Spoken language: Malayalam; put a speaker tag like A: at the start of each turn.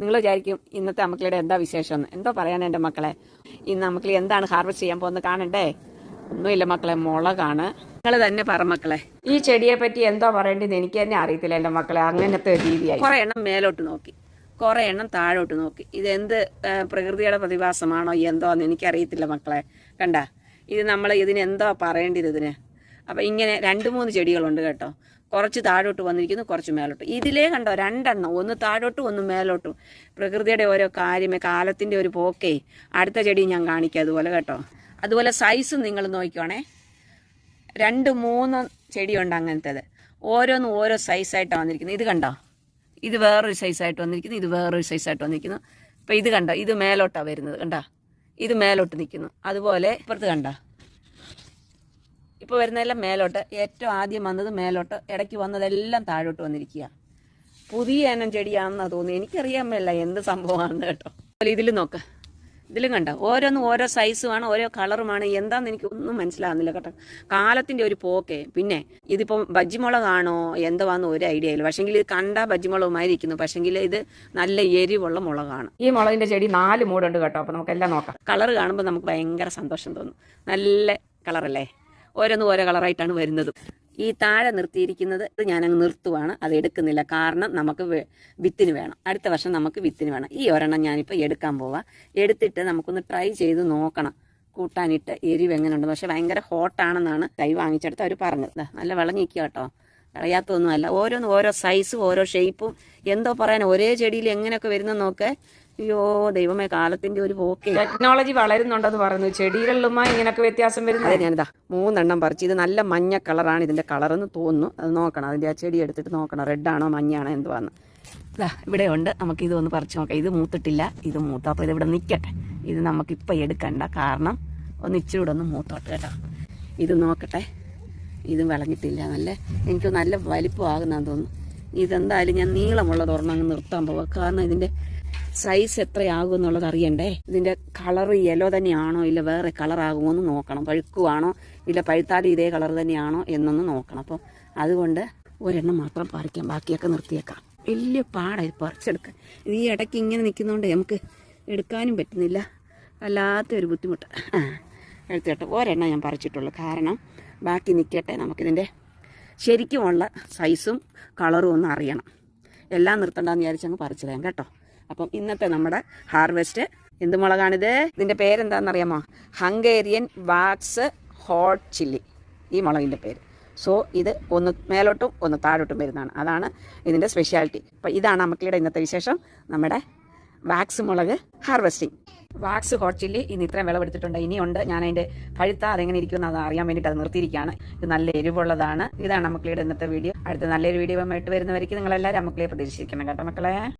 A: നിങ്ങൾ വിചാരിക്കും ഇന്നത്തെ അമ്മക്കളുടെ എന്താ വിശേഷം എന്തോ പറയാൻ എന്റെ മക്കളെ. ഇന്ന് അമ്മക്കളി എന്താണ് ഹാർവെസ്റ്റ് ചെയ്യാൻ പോകുന്നത് കാണണ്ടേ? ഒന്നുമില്ല മക്കളെ മുളകാണ്. നിങ്ങൾ തന്നെ പറ മക്കളെ. ഈ ചെടിയെ പറ്റി എന്തോ പറയേണ്ടത് എനിക്ക് തന്നെ അറിയത്തില്ല എന്റെ മക്കളെ. അങ്ങനത്തെ രീതിയായി. കുറെ എണ്ണം മേലോട്ട് നോക്കി. കുറെ എണ്ണം താഴോട്ട് നോക്കി. ഇതെന്ത് പ്രകൃതിയുടെ പ്രതിഭാസമാണോ എന്തോ എന്ന് എനിക്കറിയത്തില്ല മക്കളെ. കണ്ട? ഇത് നമ്മൾ ഇതിന് എന്തോ പറയേണ്ടത് ഇതിന്? അപ്പം ഇങ്ങനെ രണ്ട് മൂന്ന് ചെടികളുണ്ട് കേട്ടോ. കുറച്ച് താഴോട്ട് വന്നിരിക്കുന്നു കുറച്ച് മേലോട്ട്. ഇതിലേ കണ്ടോ രണ്ടെണ്ണം. ഒന്ന് താഴോട്ടും ഒന്ന് മേലോട്ടും. പ്രകൃതിയുടെ ഓരോ കാര്യമേ കാലത്തിന്റെ ഒരു പോക്കേ. അടുത്ത ചെടി ഞാൻ കാണിക്കാം അതുപോലെ കേട്ടോ. അതുപോലെ സൈസ് നിങ്ങൾ നോക്കിക്കോണേ. രണ്ട് മൂന്ന് ചെടിയുണ്ട് അങ്ങനത്തേത്. ഓരോന്നും ഓരോ സൈസായിട്ടാണ് വന്നിരിക്കുന്നത്. ഇത് കണ്ടോ? ഇത് വേറൊരു സൈസായിട്ട് വന്നിരിക്കുന്നു ഇത് വേറൊരു സൈസായിട്ട് വന്നിരിക്കുന്നു. അപ്പോൾ ഇത് കണ്ടോ? ഇത് മേലോട്ടാണ് വരുന്നത് കണ്ടോ? ഇത് മേലോട്ട് നിൽക്കുന്നു. അതുപോലെ ഇപ്പുറത്ത് കണ്ടോ? ഇപ്പോൾ വരുന്നതെല്ലാം മേലോട്ട്. ഏറ്റവും ആദ്യം വന്നത് മേലോട്ട്. ഇടയ്ക്ക് വന്നതെല്ലാം താഴോട്ട് വന്നിരിക്കുക. പുതിയ ഇനം ചെടിയാണെന്നാണ് തോന്നുന്നു. എനിക്കറിയാൻ മേല എന്ത് സംഭവമാണെന്ന് കേട്ടോ. അതുപോലെ ഇതിൽ നോക്ക. ഇതിലും കണ്ടോ? ഓരോന്നും ഓരോ സൈസുമാണ് ഓരോ കളറുമാണ്. എന്താണെന്ന് എനിക്ക് ഒന്നും മനസ്സിലാകുന്നില്ല കേട്ടോ. കാലത്തിന്റെ ഒരു പോക്കേ. പിന്നെ ഇതിപ്പം ബജ്ജിമുളകാണോ? എന്തുവാന്ന് ഒരു ഐഡിയ ഇല്ല. പക്ഷെങ്കിൽ ഇത് കണ്ട ബജ്ജിമുളകുമായി ഇരിക്കുന്നു പക്ഷെങ്കിൽ ഇത് നല്ല എരിവുള്ള മുളകാണ്. ഈ മുളകിന്റെ ചെടി നാല് മൂടുണ്ട് കേട്ടോ. അപ്പോൾ നമുക്കെല്ലാം നോക്കാം. കളർ കാണുമ്പോൾ നമുക്ക് ഭയങ്കര സന്തോഷം തോന്നും. നല്ല കളറല്ലേ? ഓരോന്നും ഓരോ കളറായിട്ടാണ് വരുന്നത്. ഈ താഴെ നിർത്തിയിരിക്കുന്നത് ഇത് ഞാനങ്ങ് നിർത്തുവാണ്. അത് എടുക്കുന്നില്ല. കാരണം നമുക്ക് വിത്തിന് വേണം. അടുത്ത വർഷം നമുക്ക് വിത്തിന് വേണം. ഈ ഒരെണ്ണം ഞാനിപ്പോൾ എടുക്കാൻ പോവാം. എടുത്തിട്ട് നമുക്കൊന്ന് ട്രൈ ചെയ്ത് നോക്കണം. കൂട്ടാനിട്ട് എരിവ് എങ്ങനെയുണ്ട്? പക്ഷെ ഭയങ്കര ഹോട്ടാണെന്നാണ് കൈ വാങ്ങിച്ചെടുത്ത് അവർ പറഞ്ഞത്. നല്ല വിളഞ്ഞിരിക്കുക കേട്ടോ. കളയാത്തൊന്നുമല്ല. ഓരോന്ന് ഓരോ സൈസും ഓരോ ഷേപ്പും എന്തോ പറയാൻ ഒരേ ചെടിയിൽ എങ്ങനെയൊക്കെ വരുന്ന അയ്യോ ദൈവമേ കാലത്തിന്റെ ഒരു പോക്കെ. ടെക്നോളജി വളരുന്നുണ്ടെന്ന് പറഞ്ഞു ചെടികളിലുമായി ഇങ്ങനെയൊക്കെ വ്യത്യാസം വരുന്നത് അതെ ഞാനിതാ മൂന്നെണ്ണം പറിച്ച്. ഇത് നല്ല മഞ്ഞ കളറാണ് ഇതിന്റെ കളറെന്ന് തോന്നുന്നു. അത് നോക്കണം. അതിന്റെ ആ ചെടി എടുത്തിട്ട് നോക്കണം. റെഡാണോ മഞ്ഞാണോ എന്തുവാന്ന്. ഇതാ ഇവിടെ ഉണ്ട് നമുക്ക് ഇത് ഒന്ന് പറിച്ചു നോക്കാം. ഇത് മൂത്തിട്ടില്ല. ഇത് മൂത്ത അപ്പോൾ ഇത് ഇവിടെ നിൽക്കട്ടെ ഇത് നമുക്ക് നമുക്കിപ്പോൾ എടുക്കണ്ട. കാരണം ഒന്ന് ഇച്ചിരി കൂടെ ഒന്ന് മൂത്തോട്ട് കേട്ടോ. ഇത് നോക്കട്ടെ. ഇതും വിളഞ്ഞിട്ടില്ല നല്ല. എനിക്ക് നല്ല വലിപ്പമാകുന്നതെന്ന് തോന്നുന്നു. ഇതെന്തായാലും ഞാൻ നീളമുള്ളത് ഒരെണ്ണം അങ്ങ് നിർത്താൻ പോവാം. കാരണം ഇതിന്റെ സൈസ് എത്രയാകും എന്നുള്ളത് അറിയണ്ടേ? ഇതിന്റെ കളർ യെല്ലോ തന്നെയാണോ ഇല്ല വേറെ കളർ ആകുമോ എന്ന് നോക്കണം. പഴുക്കുവാണോ ഇല്ല പഴുത്താലും ഇതേ കളർ തന്നെയാണോ എന്നൊന്ന് നോക്കണം. അപ്പം അതുകൊണ്ട് ഒരെണ്ണം മാത്രം പറിക്കാം. ബാക്കിയൊക്കെ നിർത്തിയേക്കാം. വലിയ പാടായി പറിച്ചെടുക്കാൻ. ഈ ഇടയ്ക്ക് ഇങ്ങനെ നിൽക്കുന്നതുകൊണ്ട് നമുക്ക് എടുക്കാനും പറ്റുന്നില്ല. വല്ലാത്തൊരു ബുദ്ധിമുട്ട്. ആ എടുത്തിട്ട്. ഒരെണ്ണം ഞാൻ പറിച്ചിട്ടുള്ളൂ. കാരണം ബാക്കി നിൽക്കട്ടെ നമുക്കിതിന്റെ ശരിക്കുമുള്ള സൈസും കളറും ഒന്ന് അറിയണം. എല്ലാം നിർത്തണ്ടെന്ന് വിചാരിച്ചങ്ങ് പറിച്ചതാം കേട്ടോ. അപ്പം ഇന്നത്തെ നമ്മുടെ ഹാർവെസ്റ്റ് എന്ത് മുളകാണിത് ഇതിന്റെ പേരെന്താണെന്നറിയാമോ? Hungarian wax hot chilli. ഈ മുളകിന്റെ പേര്. സോ ഇത് ഒന്ന് മേലോട്ടും ഒന്ന് താഴോട്ടും വരുന്നതാണ്. അതാണ് ഇതിന്റെ സ്പെഷ്യാലിറ്റി അപ്പം ഇതാണ് അമ്മക്കിയുടെ ഇന്നത്തെ വിശേഷം. നമ്മുടെ വാക്സ് മുളക് ഹാർവെസ്റ്റിംഗ്. വാക്സ് ഹോട്ട് ചില്ലി ഇന്ന് ഇത്രയും വിളവെടുത്തിട്ടുണ്ട്. ഇനിയുണ്ട്. ഞാൻ അതിന്റെ പഴുത്ത അതെങ്ങനെ ഇരിക്കുമെന്ന് അത് അറിയാൻ വേണ്ടിയിട്ട് അത് നിർത്തിയിരിക്കുകയാണ്. ഇത് നല്ല എരിവുള്ളതാണ്. ഇതാണ് അമ്മക്കളിയുടെ ഇന്നത്തെ വീഡിയോ. അടുത്ത നല്ലൊരു വീഡിയോ ആയിട്ട് വരുന്നവർക്ക് നിങ്ങളെല്ലാവരും അമ്മക്കളെ പ്രതീക്ഷിക്കണം കേട്ടോ മക്കളെ.